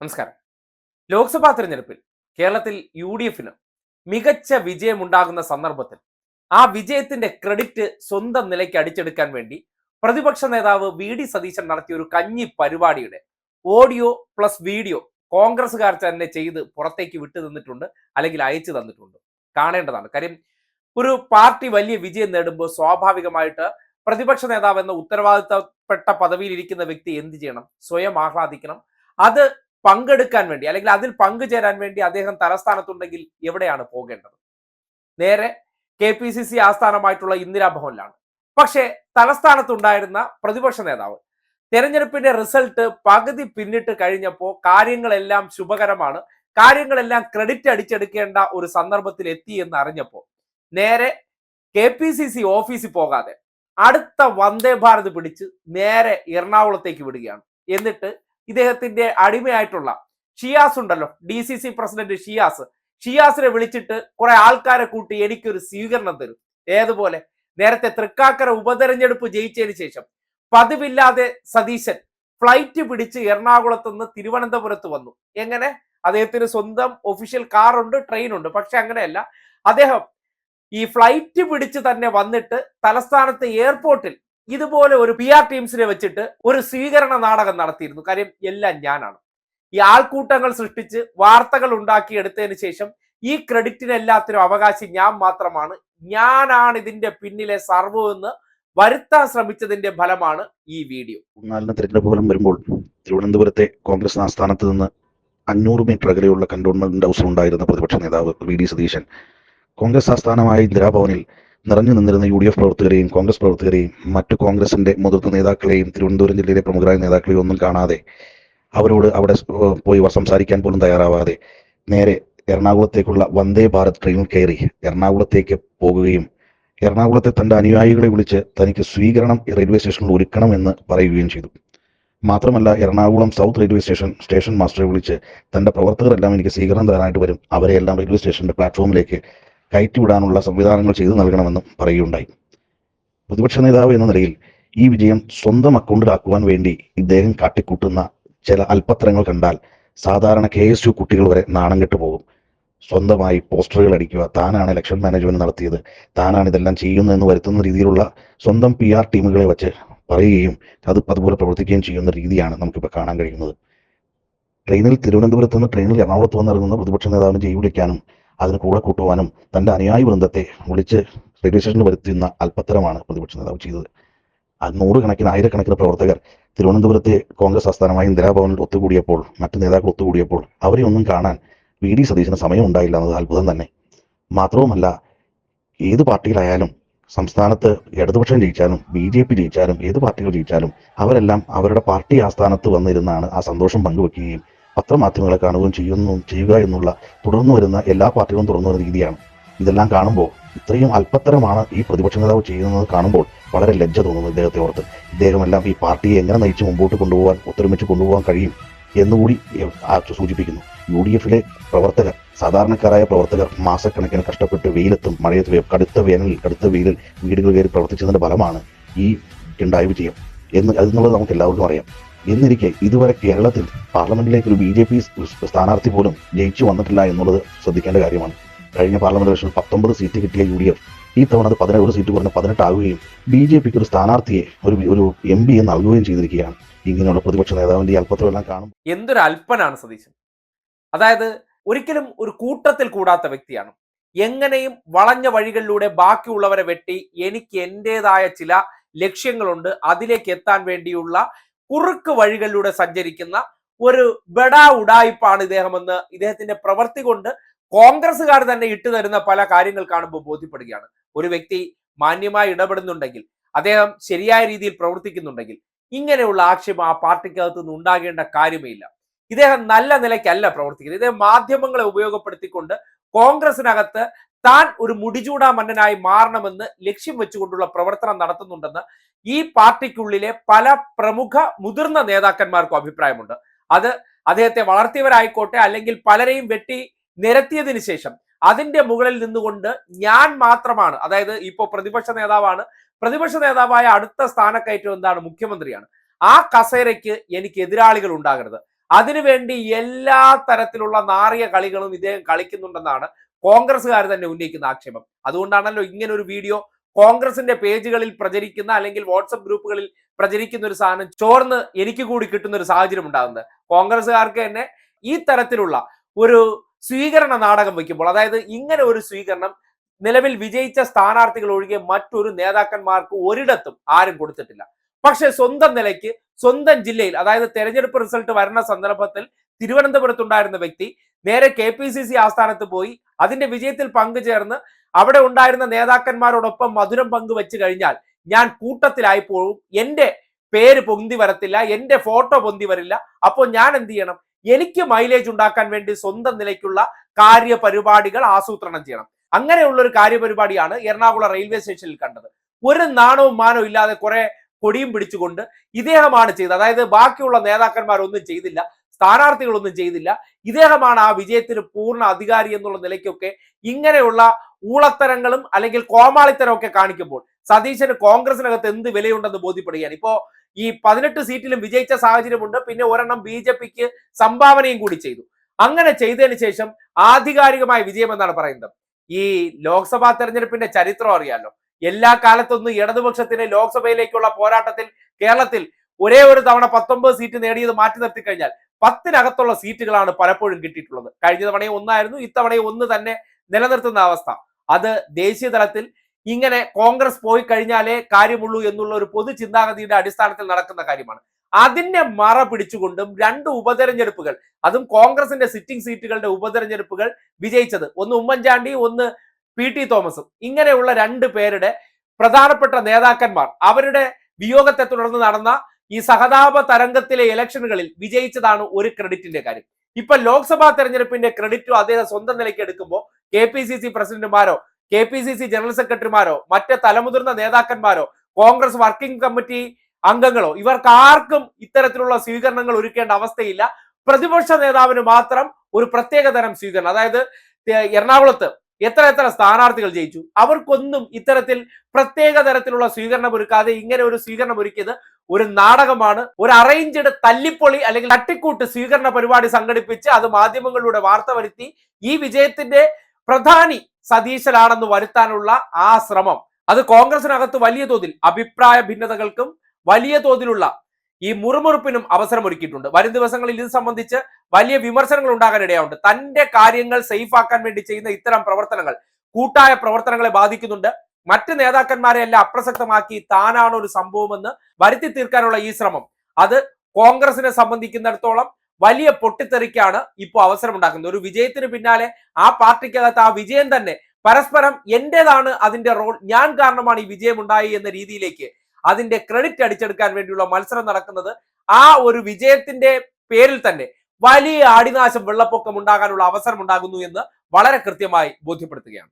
നമസ്കാരം. ലോക്സഭാ തെരഞ്ഞെടുപ്പിൽ കേരളത്തിൽ യു ഡി എഫിന് മികച്ച വിജയമുണ്ടാകുന്ന സന്ദർഭത്തിൽ ആ വിജയത്തിന്റെ ക്രെഡിറ്റ് സ്വന്തം നിലയ്ക്ക് അടിച്ചെടുക്കാൻ വേണ്ടി പ്രതിപക്ഷ നേതാവ് വി ഡി സതീശൻ നടത്തിയ ഒരു കഞ്ഞി പരിപാടിയുടെ ഓഡിയോ പ്ലസ് വീഡിയോ കോൺഗ്രസ്സുകാർ തന്നെ ചെയ്ത് പുറത്തേക്ക് വിട്ടു തന്നിട്ടുണ്ട് അല്ലെങ്കിൽ അയച്ചു തന്നിട്ടുണ്ട്. കാണേണ്ടതാണ്. കാര്യം ഒരു പാർട്ടി വലിയ വിജയം നേടുമ്പോൾ സ്വാഭാവികമായിട്ട് പ്രതിപക്ഷ നേതാവ് എന്ന ഉത്തരവാദിത്തപ്പെട്ട പദവിയിൽ ഇരിക്കുന്ന വ്യക്തി എന്ത് ചെയ്യണം? സ്വയം ആഹ്ലാദിക്കണം. അത് പങ്കെടുക്കാൻ വേണ്ടി അല്ലെങ്കിൽ അതിൽ പങ്കുചേരാൻ വേണ്ടി അദ്ദേഹം തലസ്ഥാനത്തുണ്ടെങ്കിൽ എവിടെയാണ് പോകേണ്ടത്? നേരെ കെ പി സി സി ആസ്ഥാനമായിട്ടുള്ള ഇന്ദിരാഭവനിലാണ് പക്ഷേ തലസ്ഥാനത്തുണ്ടായിരുന്ന പ്രതിപക്ഷ നേതാവ് തെരഞ്ഞെടുപ്പിന്റെ റിസൾട്ട് പകുതി പിന്നിട്ട് കഴിഞ്ഞപ്പോൾ കാര്യങ്ങളെല്ലാം ശുഭകരമാണ് കാര്യങ്ങളെല്ലാം ക്രെഡിറ്റ് അടിച്ചെടുക്കേണ്ട ഒരു സന്ദർഭത്തിൽ എത്തി എന്ന് അറിഞ്ഞപ്പോൾ നേരെ കെ പി സി സി ഓഫീസിൽ പോകാതെ അടുത്ത വന്ദേ ഭാരത് പിടിച്ച് നേരെ എറണാകുളത്തേക്ക് വിടുകയാണ്. എന്നിട്ട് ഇദ്ദേഹത്തിന്റെ അടിമയായിട്ടുള്ള ഷിയാസ് ഉണ്ടല്ലോ D C C president Shiyas. ഷിയാസിനെ വിളിച്ചിട്ട് കുറെ ആൾക്കാരെ കൂട്ടി എനിക്കൊരു സ്വീകരണം തരും. ഏതുപോലെ? നേരത്തെ തൃക്കാക്കര ഉപതെരഞ്ഞെടുപ്പ് ജയിച്ചതിന് ശേഷം പതിവില്ലാതെ സതീശൻ ഫ്ലൈറ്റ് പിടിച്ച് എറണാകുളത്ത് നിന്ന് തിരുവനന്തപുരത്ത് വന്നു. എങ്ങനെ? അദ്ദേഹത്തിന് സ്വന്തം ഒഫീഷ്യൽ കാറുണ്ട് ട്രെയിൻ ഉണ്ട്. പക്ഷെ അങ്ങനെയല്ല. അദ്ദേഹം ഈ ഫ്ലൈറ്റ് പിടിച്ച് തന്നെ വന്നിട്ട് തലസ്ഥാനത്തെ എയർപോർട്ടിൽ ഇതുപോലെ ഒരു പി ആർ ടീംസിനെ വെച്ചിട്ട് ഒരു സ്വീകരണ നാടകം നടത്തിയിരുന്നു. കാര്യം എല്ലാം ഞാനാണ്. ഈ ആൾക്കൂട്ടങ്ങൾ സൃഷ്ടിച്ച് വാർത്തകൾ ഉണ്ടാക്കി എടുത്തതിന് ശേഷം ഈ ക്രെഡിറ്റിന് എല്ലാത്തിനും അവകാശി ഞാൻ മാത്രമാണ്. ഞാനാണ് ഇതിന്റെ പിന്നിലെ സർവെന്ന് വരുത്താൻ ശ്രമിച്ചതിന്റെ ഫലമാണ് ഈ വീഡിയോ. നാലിന് തെരഞ്ഞെടുപ്പ് ഫലം വരുമ്പോൾ തിരുവനന്തപുരത്തെ കോൺഗ്രസ് ആസ്ഥാനത്ത് നിന്ന് അഞ്ഞൂറ് മീറ്റർ അകലെയുള്ള കണ്ടോൺമെന്റ് ഹൗസിൽ ഉണ്ടായിരുന്ന പ്രതിപക്ഷ നേതാവ് വി. ഡി. സതീശൻ കോൺഗ്രസ് ആസ്ഥാനമായ ഇന്ദിരാഭവനിൽ നിറഞ്ഞു നിന്നിരുന്ന യു ഡി എഫ് പ്രവർത്തകരെയും കോൺഗ്രസ് പ്രവർത്തകരെയും മറ്റു കോൺഗ്രസിന്റെ മുതിർന്ന നേതാക്കളെയും തിരുവനന്തപുരം ജില്ലയിലെ പ്രമുഖരായ നേതാക്കളെയും ഒന്നും കാണാതെ അവരോട് അവിടെ പോയി സംസാരിക്കാൻ പോലും തയ്യാറാവാതെ നേരെ എറണാകുളത്തേക്കുള്ള വന്ദേ ഭാരത് ട്രെയിനിൽ കയറി എറണാകുളത്തേക്ക് പോകുകയും എറണാകുളത്തെ തന്റെ അനുയായികളെ വിളിച്ച് തനിക്ക് സ്വീകരണം റെയിൽവേ സ്റ്റേഷനിൽ ഒരുക്കണമെന്ന് പറയുകയും ചെയ്തു. മാത്രമല്ല Ernakulam south railway station station മാസ്റ്ററെ വിളിച്ച് തന്റെ പ്രവർത്തകരെല്ലാം എനിക്ക് സ്വീകരണം തരാനായിട്ട് വരും. അവരെല്ലാം റെയിൽവേ സ്റ്റേഷന്റെ പ്ലാറ്റ്ഫോമിലേക്ക് കയറ്റിവിടാനുള്ള സംവിധാനങ്ങൾ ചെയ്തു നൽകണമെന്നും പറയുകയുണ്ടായി. പ്രതിപക്ഷ നേതാവ് എന്ന നിലയിൽ ഈ വിജയം സ്വന്തം അക്കൗണ്ടിലാക്കുവാൻ വേണ്ടി ഇദ്ദേഹം കാട്ടിക്കൂട്ടുന്ന ചില അൽപത്രങ്ങൾ കണ്ടാൽ സാധാരണ കെ എസ് യു കുട്ടികൾ വരെ നാണം കെട്ടു പോകും. സ്വന്തമായി പോസ്റ്ററുകൾ അടിക്കുക താനാണ് ഇലക്ഷൻ മാനേജ്മെന്റ് നടത്തിയത് താനാണ് ഇതെല്ലാം ചെയ്യുന്നതെന്ന് വരുത്തുന്ന രീതിയിലുള്ള സ്വന്തം പി ആർ ടീമുകളെ വെച്ച് പറയുകയും അത് അതുപോലെ പ്രവർത്തിക്കുകയും ചെയ്യുന്ന രീതിയാണ് നമുക്കിപ്പോൾ കാണാൻ കഴിയുന്നത്. ട്രെയിനിൽ തിരുവനന്തപുരത്ത് നിന്ന് ട്രെയിനിൽ എറണാകുളത്ത് വന്നിറങ്ങുന്ന പ്രതിപക്ഷ നേതാവിന് ജയ് അതിന് കൂടെ കൂട്ടുവാനും തന്റെ അനുയായി വൃന്ദത്തെ വിളിച്ച് റെയിൽവേ വരുത്തുന്ന അല്പത്തരമാണ് പ്രതിപക്ഷ നേതാവ് ചെയ്തത്. അത് നൂറുകണക്കിന് ആയിരക്കണക്കിന് പ്രവർത്തകർ തിരുവനന്തപുരത്തെ കോൺഗ്രസ് ആസ്ഥാനമായ ഇന്ദിരാഭവനിൽ ഒത്തുകൂടിയപ്പോൾ മറ്റു നേതാക്കൾ ഒത്തുകൂടിയപ്പോൾ അവരെ ഒന്നും കാണാൻ വി ഡി സതീശന് സമയം ഉണ്ടായില്ല എന്നത് അത്ഭുതം തന്നെ. മാത്രവുമല്ല ഏത് പാർട്ടിയിലായാലും സംസ്ഥാനത്ത് ഇടതുപക്ഷം ജയിച്ചാലും ബി ജെ പി ജയിച്ചാലും ഏത് പാർട്ടികൾ ജയിച്ചാലും അവരെല്ലാം അവരുടെ പാർട്ടി ആസ്ഥാനത്ത് വന്നിരുന്നാണ് ആ സന്തോഷം പങ്കുവെക്കുകയും പത്രമാധ്യമങ്ങളെ കാണുകയും ചെയ്യുന്നു ചെയ്യുക എന്നുള്ള തുടർന്നു വരുന്ന എല്ലാ പാർട്ടികളും തുടർന്നു വരുന്ന രീതിയാണ്. ഇതെല്ലാം കാണുമ്പോൾ ഇത്രയും അല്പത്തരമാണ് ഈ പ്രതിപക്ഷ നേതാവ് ചെയ്യുന്നത് കാണുമ്പോൾ വളരെ ലജ്ജ തോന്നുന്നു ഇദ്ദേഹത്തെ ഓർത്ത്. ഇദ്ദേഹമെല്ലാം ഈ പാർട്ടിയെ എങ്ങനെ നയിച്ച് മുമ്പോട്ട് കൊണ്ടുപോകാൻ ഒത്തൊരുമിച്ച് കൊണ്ടുപോകാൻ കഴിയും എന്നുകൂടി സൂചിപ്പിക്കുന്നു. യു ഡി എഫിലെ പ്രവർത്തകർ സാധാരണക്കാരായ പ്രവർത്തകർ മാസക്കണക്കിന് കഷ്ടപ്പെട്ട് വെയിലത്തും മഴയത്ത് കടുത്ത വേനലിൽ കടുത്ത വെയിലിൽ വീടുകൾ കയറി പ്രവർത്തിച്ചതിന്റെ ഫലമാണ് ഈ ഉണ്ടായ വിജയം. എന്ന് അതെന്നുള്ളത് നമുക്ക് എല്ലാവർക്കും അറിയാം. എന്നിരിക്കെ ഇതുവരെ കേരളത്തിൽ പാർലമെന്റിലേക്ക് ഒരു ബി ജെ പി സ്ഥാനാർത്ഥി പോലും ജയിച്ചു വന്നിട്ടില്ല എന്നുള്ളത് ശ്രദ്ധിക്കേണ്ട കാര്യമാണ്. കഴിഞ്ഞ പാർലമെന്റ് ഇലക്ഷനിൽ പത്തൊമ്പത് സീറ്റ് കിട്ടിയ യു ഡി എഫ് ഈ തവണ അത് പതിനേഴ് സീറ്റ് കുറഞ്ഞ് പതിനെട്ടാവുകയും ബി ജെ പിക്ക് ഒരു സ്ഥാനാർത്ഥിയെ ഒരു ഒരു എം പിയെ നൽകുകയും ചെയ്തിരിക്കുകയാണ്. ഇങ്ങനെയുള്ള പ്രതിപക്ഷ നേതാവിന്റെ അല്പത്തിലെല്ലാം കാണും എന്തൊരു അല്പനാണ് സതീശൻ. അതായത് ഒരിക്കലും ഒരു കൂട്ടത്തിൽ കൂടാത്ത വ്യക്തിയാണ്. എങ്ങനെയും വളഞ്ഞ വഴികളിലൂടെ ബാക്കിയുള്ളവരെ വെട്ടി എനിക്ക് എന്റേതായ ചില ലക്ഷ്യങ്ങളുണ്ട്. അതിലേക്ക് എത്താൻ വേണ്ടിയുള്ള കുറുക്ക് വഴികളിലൂടെ സഞ്ചരിക്കുന്ന ഒരു ബെടാ ഉടായിപ്പാണ് ഇദ്ദേഹമെന്ന് ഇദ്ദേഹത്തിന്റെ പ്രവൃത്തി കൊണ്ട് കോൺഗ്രസ്സുകാർ തന്നെ ഇട്ടു തരുന്ന പല കാര്യങ്ങൾ കാണുമ്പോൾ ബോധ്യപ്പെടുകയാണ്. ഒരു വ്യക്തി മാന്യമായി ഇടപെടുന്നുണ്ടെങ്കിൽ അദ്ദേഹം ശരിയായ രീതിയിൽ പ്രവർത്തിക്കുന്നുണ്ടെങ്കിൽ ഇങ്ങനെയുള്ള ആക്ഷേപം ആ പാർട്ടിക്കകത്ത് നിന്ന് ഉണ്ടാകേണ്ട കാര്യമേ ഇല്ല ഇദ്ദേഹം നല്ല നിലയ്ക്കല്ല പ്രവർത്തിക്കുന്നത്. ഇദ്ദേഹം മാധ്യമങ്ങളെ ഉപയോഗപ്പെടുത്തിക്കൊണ്ട് കോൺഗ്രസിനകത്ത് താൻ ഒരു മുടിചൂടാ മന്നനായി മാറണമെന്ന് ലക്ഷ്യം വെച്ചുകൊണ്ടുള്ള പ്രവർത്തനം നടത്തുന്നുണ്ടെന്ന് ഈ പാർട്ടിക്കുള്ളിലെ പല പ്രമുഖ മുതിർന്ന നേതാക്കന്മാർക്കും അഭിപ്രായമുണ്ട്. അത് അദ്ദേഹത്തെ വളർത്തിയവരായിക്കോട്ടെ അല്ലെങ്കിൽ പലരെയും വെട്ടി നിരത്തിയതിന് ശേഷം അതിന്റെ മുകളിൽ നിന്നുകൊണ്ട് ഞാൻ മാത്രമാണ് അതായത് ഇപ്പോ പ്രതിപക്ഷ നേതാവാണ് പ്രതിപക്ഷ നേതാവായ അടുത്ത സ്ഥാനക്കയറ്റം എന്താണ്? മുഖ്യമന്ത്രിയാണ്. ആ കസേരയ്ക്ക് എനിക്ക് എതിരാളികൾ ഉണ്ടാകരുത്. അതിനുവേണ്ടി എല്ലാ തരത്തിലുള്ള നാറിയ കളികളും ഇദ്ദേഹം കളിക്കുന്നുണ്ടെന്നാണ് കോൺഗ്രസ്സുകാർ തന്നെ ഉന്നയിക്കുന്ന ആക്ഷേപം. അതുകൊണ്ടാണല്ലോ ഇങ്ങനെ ഒരു വീഡിയോ കോൺഗ്രസിന്റെ പേജുകളിൽ പ്രചരിക്കുന്ന അല്ലെങ്കിൽ വാട്സപ്പ് ഗ്രൂപ്പുകളിൽ പ്രചരിക്കുന്ന ഒരു സാധനം ചോർന്ന് എനിക്ക് കൂടി കിട്ടുന്ന ഒരു സാഹചര്യം ഉണ്ടാകുന്നത്. കോൺഗ്രസ്സുകാർക്ക് തന്നെ ഈ തരത്തിലുള്ള ഒരു സ്വീകരണ നാടകം വയ്ക്കുമ്പോൾ അതായത് ഇങ്ങനെ ഒരു സ്വീകരണം നിലവിൽ വിജയിച്ച സ്ഥാനാർത്ഥികൾ ഒഴികെ മറ്റൊരു നേതാക്കന്മാർക്ക് ഒരിടത്തും ആരും കൊടുത്തിട്ടില്ല. പക്ഷെ സ്വന്തം നിലയ്ക്ക് സ്വന്തം ജില്ലയിൽ അതായത് തെരഞ്ഞെടുപ്പ് റിസൾട്ട് വരുന്ന സന്ദർഭത്തിൽ തിരുവനന്തപുരത്തുണ്ടായിരുന്ന വ്യക്തി നേരെ കെ പി സി സി ആസ്ഥാനത്ത് പോയി അതിന്റെ വിജയത്തിൽ പങ്കുചേർന്ന് അവിടെ ഉണ്ടായിരുന്ന നേതാക്കന്മാരോടൊപ്പം മധുരം പങ്കുവെച്ച് കഴിഞ്ഞാൽ ഞാൻ കൂട്ടത്തിലായി പോകും. എന്റെ പേര് പൊന്തി വരത്തില്ല എന്റെ ഫോട്ടോ പൊന്തി വരില്ല. അപ്പോൾ ഞാൻ എന്ത് ചെയ്യണം? എനിക്ക് മൈലേജ് ഉണ്ടാക്കാൻ വേണ്ടി സ്വന്തം നിലയ്ക്കുള്ള കാര്യപരിപാടികൾ ആസൂത്രണം ചെയ്യണം. അങ്ങനെയുള്ള ഒരു കാര്യപരിപാടിയാണ് എറണാകുളം റെയിൽവേ സ്റ്റേഷനിൽ കണ്ടത്. ഒരു നാണവും മാനവും ഇല്ലാതെ കുറെ കൊടിയും പിടിച്ചുകൊണ്ട് ഇദ്ദേഹമാണ് ചെയ്തത്. അതായത് ബാക്കിയുള്ള നേതാക്കന്മാരൊന്നും ചെയ്തില്ല സ്ഥാനാർത്ഥികളൊന്നും ചെയ്തില്ല. ഇദ്ദേഹമാണ് ആ വിജയത്തിന് പൂർണ അധികാരി എന്നുള്ള നിലയ്ക്കൊക്കെ ഇങ്ങനെയുള്ള ഊളത്തരങ്ങളും അല്ലെങ്കിൽ കോമാളിത്തരം ഒക്കെ കാണിക്കുമ്പോൾ സതീശന് കോൺഗ്രസിനകത്ത് എന്ത് വിലയുണ്ടെന്ന് ബോധ്യപ്പെടുകയാണ്. ഇപ്പോ ഈ പതിനെട്ട് സീറ്റിലും വിജയിച്ച സാഹചര്യമുണ്ട്. പിന്നെ ഒരെണ്ണം ബി ജെ പിക്ക് സംഭാവനയും കൂടി ചെയ്തു. അങ്ങനെ ചെയ്തതിന് ശേഷം ആധികാരികമായ വിജയം എന്നാണ് പറയുന്നത്. ഈ ലോക്സഭാ തെരഞ്ഞെടുപ്പിന്റെ ചരിത്രം അറിയാലോ. എല്ലാ കാലത്തൊന്നും ഇടതുപക്ഷത്തിന് ലോക്സഭയിലേക്കുള്ള പോരാട്ടത്തിൽ കേരളത്തിൽ ഒരേ ഒരു തവണ പത്തൊമ്പത് സീറ്റ് നേടിയത് മാറ്റി നിർത്തി കഴിഞ്ഞാൽ പത്തിനകത്തുള്ള സീറ്റുകളാണ് പലപ്പോഴും കിട്ടിയിട്ടുള്ളത്. കഴിഞ്ഞ തവണയും ഒന്നായിരുന്നു ഇത്തവണയും ഒന്ന് തന്നെ നിലനിർത്തുന്ന അവസ്ഥ. അത് ദേശീയ തലത്തിൽ ഇങ്ങനെ കോൺഗ്രസ് പോയി കഴിഞ്ഞാലേ കാര്യമുള്ളൂ എന്നുള്ള ഒരു പൊതു ചിന്താഗതിയുടെ അടിസ്ഥാനത്തിൽ നടക്കുന്ന കാര്യമാണ്. അതിന്റെ മറ പിടിച്ചുകൊണ്ടും രണ്ട് ഉപതെരഞ്ഞെടുപ്പുകൾ അതും കോൺഗ്രസിന്റെ സിറ്റിംഗ് സീറ്റുകളുടെ ഉപതെരഞ്ഞെടുപ്പുകൾ വിജയിച്ചത്. ഒന്ന് ഉമ്മൻചാണ്ടി ഒന്ന് പി ടി തോമസും. ഇങ്ങനെയുള്ള രണ്ട് പേരുടെ പ്രധാനപ്പെട്ട നേതാക്കന്മാർ അവരുടെ വിയോഗത്തെ തുടർന്ന് നടന്ന ഈ സഹതാപ തരംഗത്തിലെ ഇലക്ഷനുകളിൽ വിജയിച്ചതാണ് ഒരു ക്രെഡിറ്റിന്റെ കാര്യം. ഇപ്പൊ ലോക്സഭാ തെരഞ്ഞെടുപ്പിന്റെ ക്രെഡിറ്റും അദ്ദേഹം സ്വന്തം നിലയ്ക്ക് എടുക്കുമ്പോൾ K P C C പ്രസിഡന്റുമാരോ K P C C general സെക്രട്ടറിമാരോ മറ്റ് തലമുതിർന്ന നേതാക്കന്മാരോ കോൺഗ്രസ് വർക്കിംഗ് കമ്മിറ്റി അംഗങ്ങളോ ഇവർക്ക് ആർക്കും ഇത്തരത്തിലുള്ള സ്വീകരണങ്ങൾ ഒരുക്കേണ്ട അവസ്ഥയില്ല. പ്രതിപക്ഷ നേതാവിന് മാത്രം ഒരു പ്രത്യേക തരം സ്വീകരണം. അതായത് എറണാകുളത്ത് എത്ര എത്ര സ്ഥാനാർത്ഥികൾ ജയിച്ചു? അവർക്കൊന്നും ഇത്തരത്തിൽ പ്രത്യേക തരത്തിലുള്ള സ്വീകരണം ഒരുക്കാതെ ഇങ്ങനെ ഒരു സ്വീകരണം ഒരുക്കിയത് ഒരു നാടകമാണ്. ഒരു അറേഞ്ച്ഡ് തല്ലിപ്പൊളി അല്ലെങ്കിൽ തട്ടിക്കൂട്ട് സ്വീകരണ പരിപാടി സംഘടിപ്പിച്ച് അത് മാധ്യമങ്ങളിലൂടെ വാർത്ത വരുത്തി ഈ വിജയത്തിന്റെ പ്രധാനി സതീശനാണെന്ന് വരുത്താനുള്ള ആ ശ്രമം. അത് കോൺഗ്രസിനകത്ത് വലിയ തോതിൽ അഭിപ്രായ ഭിന്നതകൾക്കും വലിയ തോതിലുള്ള ഈ മുറുമുറുപ്പിനും അവസരം ഒരുക്കിയിട്ടുണ്ട്. വരും ദിവസങ്ങളിൽ ഇത് സംബന്ധിച്ച് വലിയ വിമർശനങ്ങൾ ഉണ്ടാകാൻ ഇടയാവുണ്ട്. തന്റെ കാര്യങ്ങൾ സേഫ് ആക്കാൻ വേണ്ടി ചെയ്യുന്ന ഇത്തരം പ്രവർത്തനങ്ങൾ കൂട്ടായ പ്രവർത്തനങ്ങളെ ബാധിക്കുന്നുണ്ട്. മറ്റ് നേതാക്കന്മാരെ എല്ലാം അപ്രസക്തമാക്കി താനാണ് ഒരു സംഭവമെന്ന് വരുത്തി തീർക്കാനുള്ള ഈ ശ്രമം. അത് കോൺഗ്രസിനെ സംബന്ധിക്കുന്നിടത്തോളം വലിയ പൊട്ടിത്തെറിക്കാണ് ഇപ്പോൾ അവസരം ഉണ്ടാക്കുന്നത് ഒരു വിജയത്തിന് പിന്നാലെ ആ പാർട്ടിക്കകത്ത് ആ വിജയം തന്നെ പരസ്പരം എന്റേതാണ് അതിന്റെ റോൾ ഞാൻ കാരണമാണ് ഈ വിജയം ഉണ്ടായി എന്ന രീതിയിലേക്ക് അതിന്റെ ക്രെഡിറ്റ് അടിച്ചെടുക്കാൻ വേണ്ടിയുള്ള മത്സരം നടക്കുന്നത് ആ ഒരു വിജയത്തിന്റെ പേരിൽ തന്നെ. വലിയ ആടിനാശം വെള്ളപ്പൊക്കം ഉണ്ടാകാനുള്ള അവസരം ഉണ്ടാകുന്നു എന്ന് വളരെ കൃത്യമായി ബോധ്യപ്പെടുത്തുകയാണ്.